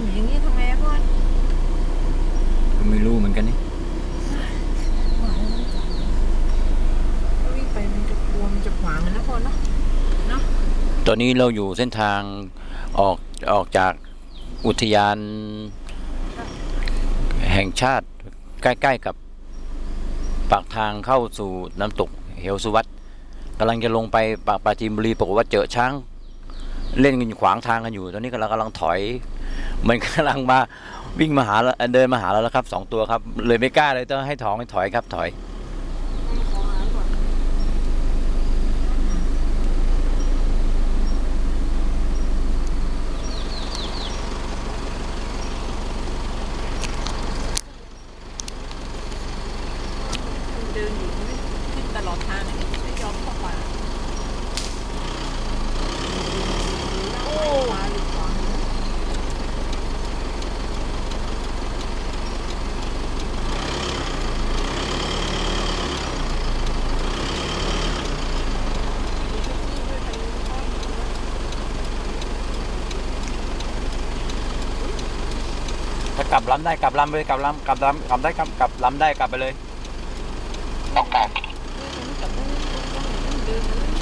นอยู่อย่างนี้ทำไงอะพ่อนไม่รู้เหมือนกันนี่ถ้าวิ่งไปมันจะกลัวมันจะขวางมันนะพ่อเนาะเนาะตอนนี้เราอยู่เส้นทางออกออกจากอุทยานแห่งชาติใกล้ๆกับปากทางเข้าสู่น้ำตกเหวสุวัตกำลังจะลงไปปากปราจีนบุรีปรากฏว่าเจอช้าง เล่นกันขวางทางกันอยู่ ตอนนี้กำลังกำลังถอย มันกำลังมาวิ่งมาหาเดินมาหาเราแล้วครับสองตัวครับ เลยไม่กล้าเลยต้องให้ถองให้ถอยครับถอยเดินอยู่ที่ตลอดทางเลยไม่ยอมเข้าป่าโอ้มาหรือขวาง ถ้า กลับลำได้กลับลำไปเลยกลับลำกลับลำกลับได้กลับกลับลำได้กลับไปเลยเดินมาเลย